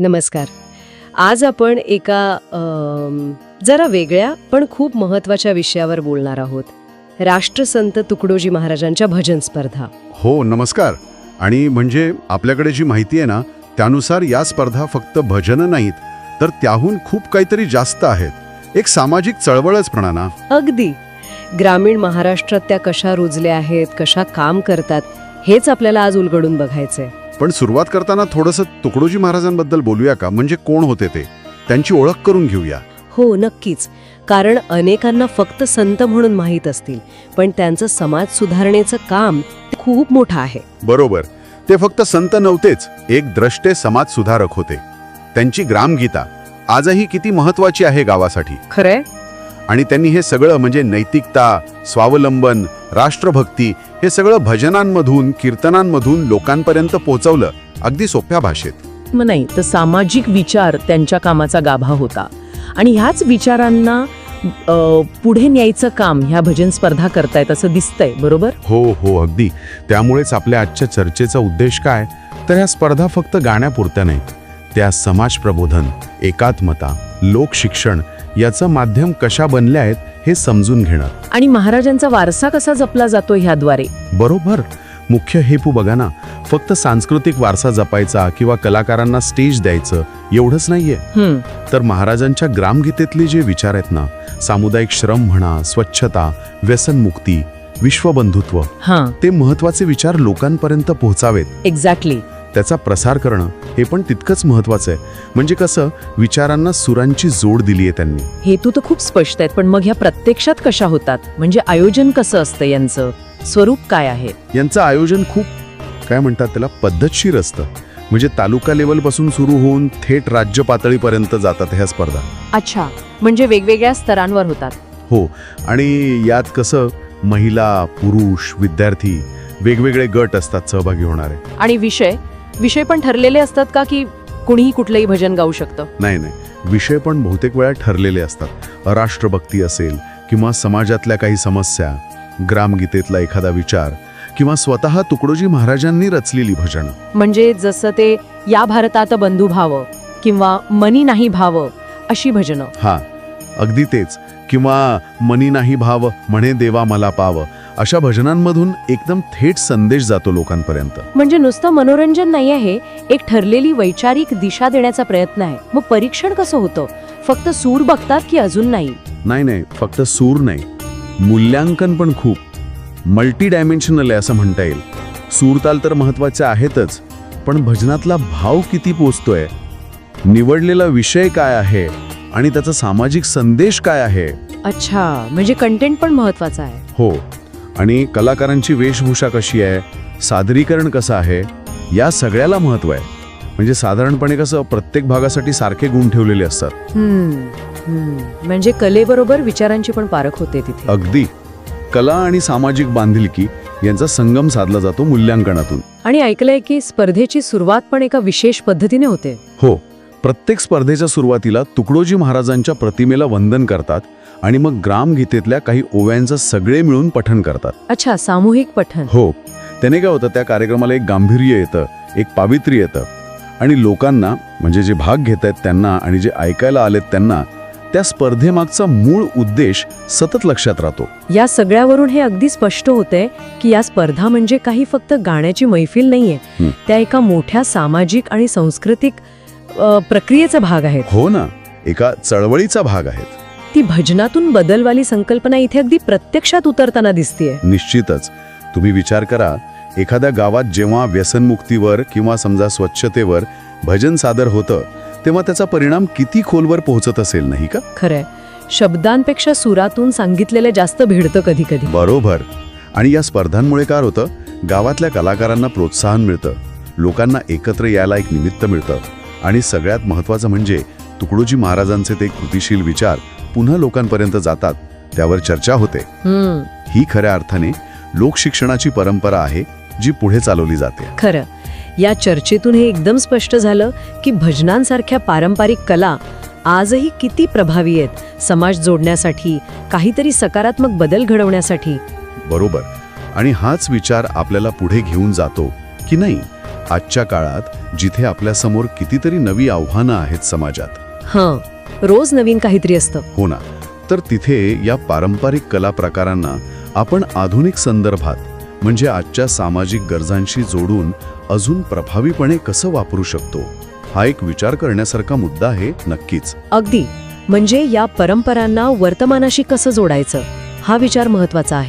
नमस्कार. आज आपण एका जरा वेगळ्या पण खूप महत्त्वाच्या विषयावर बोलणार आहोत. राष्ट्रसंत तुकडोजी महाराजांच्या भजन स्पर्धा. हो नमस्कार. आणि म्हणजे आपल्याकडे जी माहिती आहे ना त्यानुसार या स्पर्धा फक्त भजनं नाहीत तर त्याहून खूप काहीतरी जास्त आहेत. एक सामाजिक चळवळच म्हणा ना. अगदी. ग्रामीण महाराष्ट्रात त्या कशा रुजल्या आहेत कशा काम करतात हेच आपल्याला आज उलगडून बघायचंय. पण सुरुवात करताना थोडंसं तुकडोजी महाराजांबद्दल बोलूया का? म्हणजे कोण होते ते? त्यांची ओळख करून घेऊया. हो नक्कीच. कारण अनेकांना फक्त संत म्हणून माहीत असतील पण त्यांचं समाज सुधारणेचं काम खूप मोठं आहे. बरोबर. ते फक्त संत नव्हतेच एक द्रष्टे समाज सुधारक होते. त्यांची ग्रामगीता आजही किती महत्वाची आहे गावासाठी? खरंय? आणि त्यांनी हे सगळं म्हणजे नैतिकता स्वावलंबन राष्ट्रभक्ती हे सगळं भजनांमधून कीर्तनांमधून लोकांपर्यंत पोहोचवलं अगदी सोप्या भाषेत. मग नाही तर सामाजिक विचार त्यांच्या कामाचा गाभा होता. आणि ह्याच विचारांना पुढे न्यायचं काम ह्या भजन स्पर्धा करतायत असं दिसतंय बरोबर? हो हो अगदी. त्यामुळेच आपल्या आजच्या चर्चेचा उद्देश काय? तर ह्या स्पर्धा फक्त गाण्यापुरत्या नाहीत. त्या समाज प्रबोधन एकात्मता लोकशिक्षण याचं माध्यम कशा बनल्या आहेत हे समजून घेणं आणि महाराजांचा वारसा कसा जपला जातो ह्याद्वारे? बरोबर. मुख्य हेतू बघा ना. फक्त सांस्कृतिक वारसा जपायचा किंवा कलाकारांना स्टेज द्यायचं एवढंच नाहीये. हम्म तर महाराजांच्या ग्रामगीतेतले जे विचार आहेत ना सामुदायिक श्रम म्हणा स्वच्छता व्यसनमुक्ती विश्वबंधुत्व हां. ते महत्त्वाचे विचार लोकांपर्यंत पोहोचावेत. एक्झॅक्टली त्याचा प्रसार करणं हे पण तितकंच महत्वाचं आहे. म्हणजे कसं विचारांना सुरांची जोड दिली आहे त्यांनी. हेतू तर खूप स्पष्ट आहेत पण मग ह्या प्रत्यक्षात कशा होतात? म्हणजे आयोजन कसं असतं यांचं? स्वरूप काय आहे? यांचं आयोजन खूप काय म्हणतात त्याला पद्धतशीर असतं. म्हणजे तालुका लेवलपासून सुरू होऊन थेट राज्य पातळीपर्यंत जातात ह्या स्पर्धा. अच्छा म्हणजे वेगवेगळ्या स्तरांवर होतात. हो आणि यात कसं महिला पुरुष विद्यार्थी वेगवेगळे गट असतात सहभागी होणारे. आणि विषय? विषय पण ठरलेले असतात का की कुणीही कुठलंही भजन गाऊ शकतं? नाही नाही. विषय पण बहुतेक वेळा ठरलेले असतात. राष्ट्रभक्ती असेल किंवा समाजातल्या काही समस्या ग्रामगीतेतला एखादा विचार किंवा स्वतः तुकडोजी महाराजांनी रचलेली भजनं. म्हणजे जसं ते या भारतात बंधुभाव किंवा मनी नाही भाव अशी भजनं. हा. अगदी तेच. किंवा मनी नाही भाव म्हणे देवा मला पाव. अशा भजनांमधून एकदम थेट संदेश जातो लोकांपर्यंत. म्हणजे नुसतं मनोरंजन नाही आहे एक ठरलेली वैचारिक दिशा देण्याचा प्रयत्न आहे. मग परीक्षण कसं होतं? फक्त सूर बघतात की अजून नाही? नाही नाही फक्त सूर नाही. मूल्यांकन पण खूप. मल्टी डायमेन्शनल आहे असं म्हणता येईल. सूरताल तर महत्त्वाचे आहेतच पण भजनातला भाव किती पोचतोय? निवडलेला विषय काय आहे? आणि त्याचा सामाजिक संदेश काय आहे? अच्छा म्हणजे कंटेंट पण महत्त्वाचा आहे. हो. आणि कलाकारांची वेशभूषा कशी आहे? सादरीकरण कसं आहे? या सगळ्याला महत्त्व आहे. म्हणजे साधारणपणे कसं प्रत्येक भागासाठी सारखे गुण ठेवलेले असतात. म्हणजे कलेबरोबर विचारांची पण पारख होते तिथे. अगदी. कला आणि सामाजिक बांधिलकी यांचा संगम साधला जातो मूल्यांकनातून. आणि ऐकलंय की स्पर्धेची सुरुवात पण एका विशेष पद्धतीने होते. हो. प्रत्येक स्पर्धेच्या सुरुवातीला तुकडोजी महाराजांच्या प्रतिमेला वंदन करतात आणि मग ग्रामगीतेतल्या काही ओव्यांचं सगळे मिळून पठण करतात. अच्छा सामूहिक पठण. हो त्याने काय होतं त्या कार्यक्रमाला एक गांभीर्य येतं एक पावित्र्य येतं. आणि लोकांना म्हणजे जे भाग घेत आहेत त्यांना आणि जे ऐकायला आलेत त्यांना त्या स्पर्धेमागचा मूळ उद्देश सतत लक्षात राहतो. या सगळ्यावरून हे अगदी स्पष्ट होतंय की या स्पर्धा म्हणजे काही फक्त गाण्याची मैफिल नाहीये. त्या एका मोठ्या सामाजिक आणि सांस्कृतिक प्रक्रियेचा भाग आहेत. हो ना एका चळवळीचा भाग आहेत. ती भजनातून बदलवाली संकल्पना इथे अगदी प्रत्यक्षात उतरताना दिसतीये. निश्चितच. तुम्ही विचार करा एखाद्या गावात जेव्हा व्यसनमुक्तीवर किंवा समजा स्वच्छतेवर भजन सादर होतं तेव्हा त्याचा परिणाम किती खोलवर पोहोचत असेल नाही का? खरंय. शब्दांपेक्षा सुरातून सांगितलेलं जास्त भिडतं कधी कधी बरोबर. आणि या स्पर्धांमुळे काय होतं? गावातल्या कलाकारांना प्रोत्साहन मिळतं. लोकांना एकत्र यायला एक निमित्त मिळतं. आणि सगळ्यात महत्त्वाचं म्हणजे तुकडोजी महाराजांचे ते कृतिशील विचार पुन्हा लोकांपर्यंत जातात त्यावर चर्चा होते. ही खऱ्या अर्थाने लोकशिक्षणाची परंपरा आहे जी पुढे चालवली जाते. खरं. या चर्चेतून हे एकदम स्पष्ट झालं की भजनांसारख्या पारंपरिक कला आजही किती प्रभावी आहेत समाज जोडण्यासाठी काहीतरी सकारात्मक बदल घडवण्यासाठी. बरोबर. आणि हाच विचार आपल्याला पुढे घेऊन जातो की नाही? आजच्या काळात जिथे आपल्यासमोर कितीतरी नवी आव्हानं आहेत समाजात. हां रोज नवीन काहीतरी असतं. हो ना. तर तिथे या पारंपरिक कला प्रकारांना आपण आधुनिक संदर्भात म्हणजे आजच्या सामाजिक गरजांशी जोडून अजून प्रभावीपणे कसं वापरू शकतो? हा एक विचार करण्यासारखा मुद्दा आहे नक्कीच. अगदी. म्हणजे या परंपरांना वर्तमानाशी कसं जोडायचं? हा विचार महत्त्वाचा आहे.